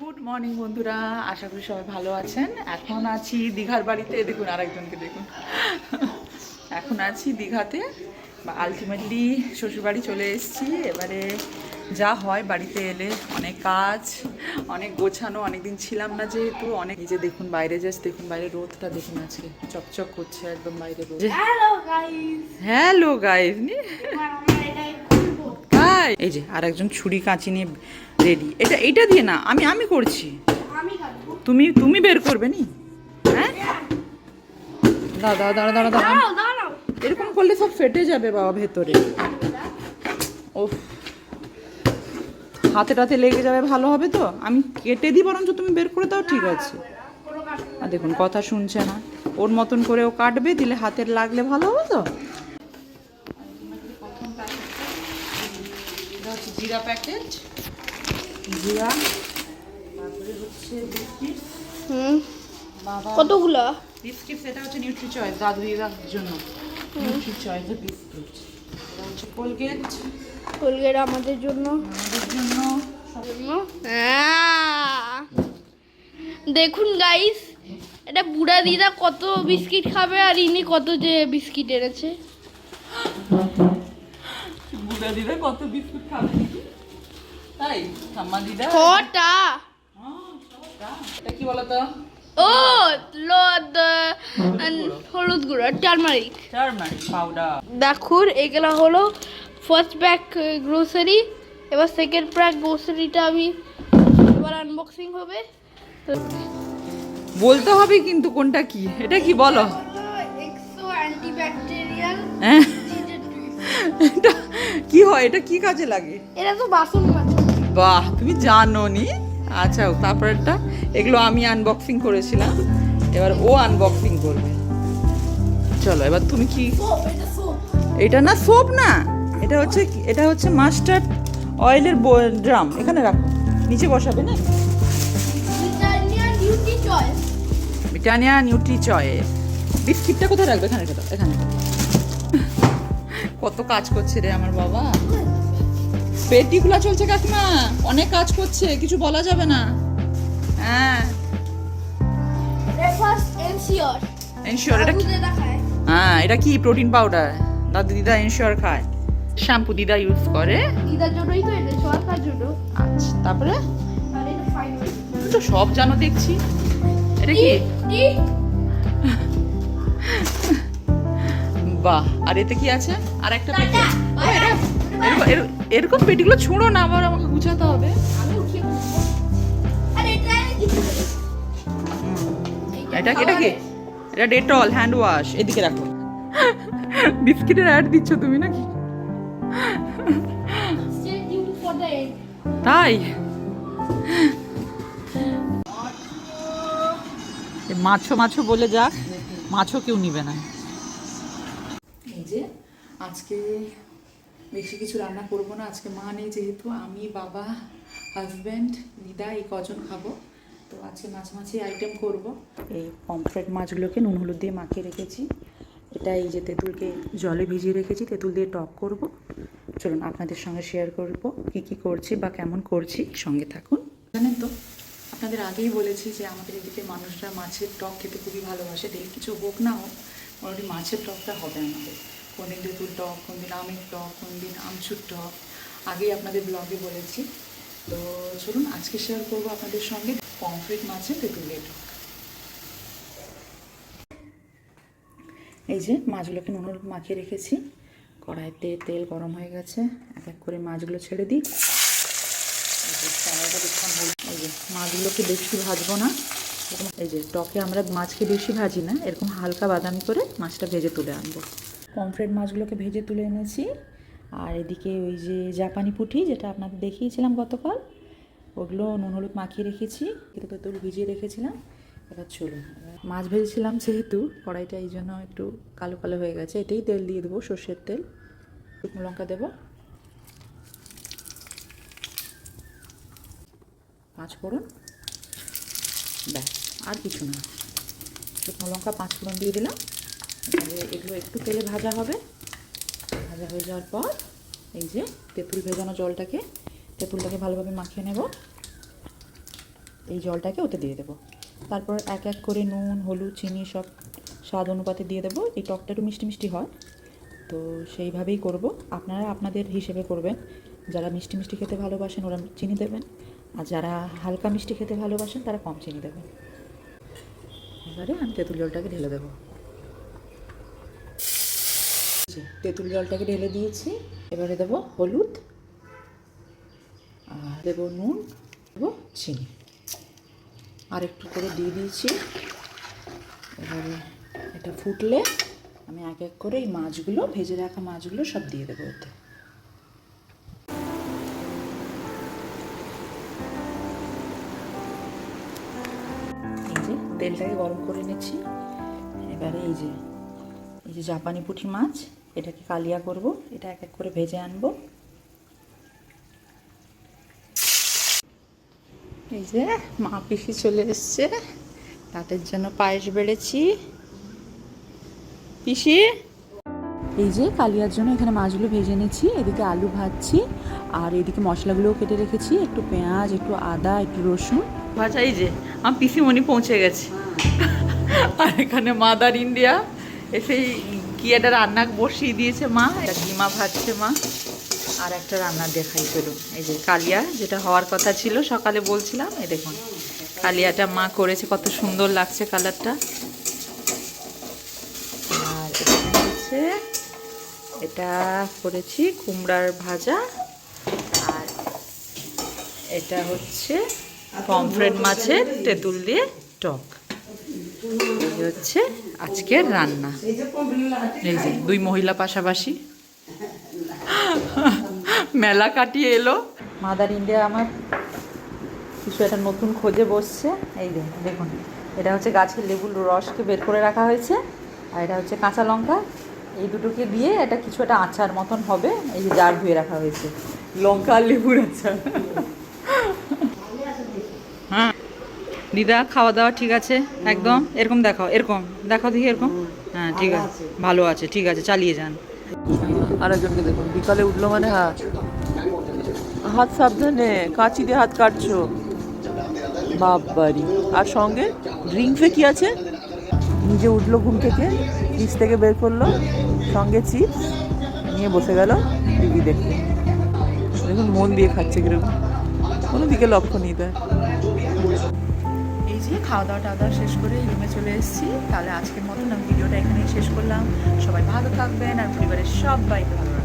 Good morning বন্ধুরা। আশা করি সবাই ভালো আছেন। এখন আছি দীঘার বাড়িতে। দেখুন আরেকজনকে দেখুন। এখন আছি দীঘাতে। আলটিমেটলি শ্বশুরবাড়ি চলে এসেছি। এবারে যা হয় বাড়িতে এলে অনেক কাজ অনেক গোছানো। অনেকদিন ছিলাম না যেহেতু অনেক যে দেখুন বাইরে জাস্ট দেখুন বাইরে রোদটা দেখুন আজকে। চকচক করছে একদম বাইরে রোদ। হ্যালো গাইজ আমরা এটাই এই যে আর একজন ছুরি কাঁচি নিয়ে রেডি এটা এটা দিয়ে না আমি আমি করছি। তুমি তুমি বের করবে নি? হ্যাঁ? দাঁড়া দাঁড়া দাঁড়া দাঁড়া এরকম করলে সব ফেটে যাবে বাবা ভেতরে। ও হাতে টাতে লেগে যাবে ভালো হবে তো? আমি কেটে দিই বরঞ্চ তুমি বের করে দাও ঠিক আছে। আর দেখুন কথা শুনছে না। ওর মতন করে ও কাটবে দিলে হাতের লাগলে ভালো হবে তো? জিরা প্যাকেট জিরা তারপরে হচ্ছে বিস্কিট হুম। বাবা কতগুলো? বিস্কিট এটা হচ্ছে নিউট্রি চয়েস দাদু দিদার জন্য নিউট্রি চয়েসের বিস্কিট এটা হচ্ছে কোলগেট কোলগেট আমাদের জন্য। আমাদের জন্য। জন্য? হ্যাঁ। দেখুন গাইস এটা বুড়া দিদা কত বিস্কিট খাবে আর ইনি কত যে বিস্কিট এনেছে। বুড়া দিদা কত বিস্কুট খাবে? তাই ঠাম্মা দিদা? ছটা হ্যাঁ, এটা কি বলতো ও হলুদ গুঁড়ো টার্মারিক। টার্মারিক পাউডার দেখুন এগুলো হলো ফার্স্ট ব্যাগ গ্রোসারি এবার সেকেন্ড ব্যাগ গ্রোসারিটা আমি এবার আনবক্সিং হবে। বলতে হবে কিন্তু কোনটা কি? এটা কি বলো? এটা কি হয়? এটা কি কাজে লাগে? এটা তো বাসন মাজা বাহ তুমি জানো নি? আচ্ছা তারপরেরটা এগুলো আমি আনবক্সিং করেছিলাম। এবার ও আনবক্সিং করবে। চলো এবার তুমি কি এটা না সোপ না? এটা হচ্ছে এটা হচ্ছে মাস্টার্ড অয়েলের ড্রাম এখানে রাখো। নিচে বসাবে না? ব্রিটানিয়া নিউট্রি চয়েস চয়ে বিস্কিটটা কোথায় রাখবে? এখানে এখানে কত কাজ করছে রে আমার বাবা। পেটিগুলা চলছে কাকিমা অনেক কাজ করছে কিছু বলা যাবে না। হ্যাঁ। এনশিওর এটা হ্যাঁ এটা কি? প্রোটিন পাউডার দাদু দিদা এনশিওর খায়। শ্যাম্পু দিদা ইউজ করে। দিদার জন্যই তো এটা সরকার জন্য। আচ্ছা তারপরে? তো সব জানো দেখছি। এটা কি? বাহ আর এতে কি আছে? আর একটা পেটি এরকম- এর- এরকম পেটিগুলো ছুঁড়ো না আবার আমাকে গুছাতে হবে। এটা। এটা কি এটা ডেটল হ্যান্ড ওয়াশ এদিকে রাখো। বিস্কিটের অ্যাড দিচ্ছ তুমি নাকি. তাই? মাছো মাছো বলে যাক মাছও কেউ নিবে না। আজকে বেশি কিছু রান্না করব না। আজকে মা নেই যেহেতু, আমি, বাবা হাজব্যান্ড দিদা, এই কজন খাব। তো আজকে মাছ মাছি আইটেম করব। এই পমফ্রেট মাছগুলোকে নুন, হলুদ দিয়ে মাখিয়ে রেখেছি। এটা এই যে তেঁতুলকে জলে ভিজিয়ে রেখেছি, তেঁতুল দিয়ে টক করব। চলুন আপনাদের সঙ্গে শেয়ার করব, কি কি করছি বা কেমন করছি। সঙ্গে থাকুন। জানেন তো, আপনাদের আগেই বলেছি যে আমাদের এদিকে মানুষরা মাছের টক খেতে খুবই ভালোবাসে। ডেলি কিছু হোক না হোক, মোটামুটি মাছের টকটা হবে আমাদের। কোনদিন তেঁতুল টক, কোনদিন আমের টক, কোনদিন আমচুর টক। আগেই আপনাদের ব্লগে বলেছি। তো চলুন আজকে শেয়ার করব আপনাদের সঙ্গে পমফ্রেট মাছের তেঁতুলের টক। এই যে মাছগুলোকে নুন মাখিয়ে রেখেছি। কড়াইতে তেল গরম হয়ে গেছে। এক এক করে মাছগুলো ছেড়ে দিই। এই যে মাছগুলোকে বেশি ভাজবো না। এই যে টকে আমরা মাছকে বেশি ভাজি না। এরকম হালকা বাদামি করে মাছটা ভেজে তুলে আনব। পমফ্রেট মাছগুলোকে ভেজে তুলে এনেছি। আর এদিকে ওই যে জাপানি পুঁটি যেটা আপনাদের দেখিয়েছিলাম গতকাল, ওগুলো নুন হলুদ মাখিয়ে রেখেছি তেঁতুল ভিজিয়ে রেখেছিলাম। এবার চলুন, মাছ ভেজেছিলাম যেহেতু, কড়াইটা এই জন্য একটু কালো কালো হয়ে গেছে। এতেই তেল দিয়ে দেবো সর্ষের তেল, শুকনো লঙ্কা দেবো। পাঁচ ফোড়ন, ব্যাস, আর কিছু না। শুকনো লঙ্কা পাঁচ ফোড়ন দিয়ে দিলাম। এগুলো একটু তেলে ভাজা হবে। ভাজা হয়ে যাওয়ার পর এই যে তেঁতুল ভেজানো জলটাকে, তেঁতুলটাকে ভালোভাবে মাখিয়ে নেব। এই জলটাকে ওতে দিয়ে দেবো। তারপর এক এক করে নুন, হলুদ, চিনি সব স্বাদ অনুপাতে দিয়ে দেবো। এই টকটা একটু মিষ্টি মিষ্টি হয়। তো সেইভাবেই করব। আপনারা আপনাদের হিসেবে করবেন। যারা মিষ্টি মিষ্টি খেতে ভালোবাসেন ওরা চিনি দেবেন। আর যারা হালকা মিষ্টি খেতে ভালোবাসেন তারা কম চিনি দেবেন। এবারে আমি তেঁতুল জলটাকে ঢেলে দেবো। যে, তেঁতুল জলটাকে ঢেলে দিয়েছি। এবারে দেবো হলুদ আর দেবো নুন দেবো চিনি। আর একটু করে দিয়ে দিয়েছি। এবারে এটা ফুটলে আমি এক এক করে এই মাছগুলো ভেজে রাখা মাছগুলো সব দিয়ে দেবো ওতে। তেলটাকে গরম করে নিচ্ছি। এবারে এই যে এই যে জাপানি পুঁটি মাছ। এটাকে কালিয়া করব এটা এক এক করে ভেজে আনব। এই যে মা পিসি চলে এসছে তাদের জন্য পায়েস বেড়েছি। পিসি? এই যে কালিয়ার জন্য এখানে মাছগুলো ভেজে নিচ্ছি এদিকে আলু ভাজছি আর এদিকে মশলাগুলোও কেটে রেখেছি একটু পেঁয়াজ একটু আদা একটু রসুন। ভাজা এই যে আমার পিসিমণি পৌঁছে গেছে। আর এখানে মাদার ইন্ডিয়া এসেই কি একটা রান্না বসিয়ে দিয়েছে মা? একটা ডিমা ভাজছে মা। আর একটা রান্না দেখাই চলুন এই যে কালিয়া, যেটা হওয়ার কথা ছিল, সকালে বলছিলাম, এই দেখুন, কালিয়াটা মা করেছে, কত সুন্দর লাগছে কালারটা। আর হচ্ছে, এটা করেছি কুমড়ার ভাজা। আর এটা হচ্ছে পমফ্রেট মাছের তেঁতুল দিয়ে টক। হচ্ছে আজকের রান্না। এই যে দুই মহিলা পাশাপাশি। মেলা কাটিয়ে এলো। মাদার ইন্ডিয়া আমার কিছু একটা নতুন খোঁজে বসছে। এই দেখুন এটা হচ্ছে গাছের লেবুর রসকে বের করে রাখা হয়েছে। আর এটা হচ্ছে কাঁচা লঙ্কা। এই দুটোকে দিয়ে এটা কিছু একটা আচার মতন হবে। এই যে জার ধুয়ে রাখা হয়েছে। লঙ্কা আর লেবুর আচার হ্যাঁ দিদা খাওয়া দাওয়া ঠিক আছে? একদম? এরকম দেখাও এরকম। দেখাও দেখি এরকম? হ্যাঁ ঠিক আছে। ভালো আছে ঠিক আছে চালিয়ে যান। আরেকজনকে দেখুন বিকালে উঠল মানে হাত হাত সাবধানে কাঁচি দিয়ে হাত কাটছো। বাবারি আর সঙ্গে ড্রিঙ্কসে কি আছে? নিজে উঠল ঘুম থেকে ফ্রিজ থেকে বের করল সঙ্গে চিপস নিয়ে বসে গেল টিভি দেখতে। দেখুন মন দিয়ে খাচ্ছে কীরকম। কোনো দিকে লক্ষ্য নেই তার। এই খাওয়া দাওয়া টাওয়া দাওয়া শেষ করে রুমে চলে এসেছি। তাহলে আজকের মতন আমি ভিডিওটা এখানেই শেষ করলাম। সবাই ভালো থাকবেন আর পরিবারের সবাই ভালো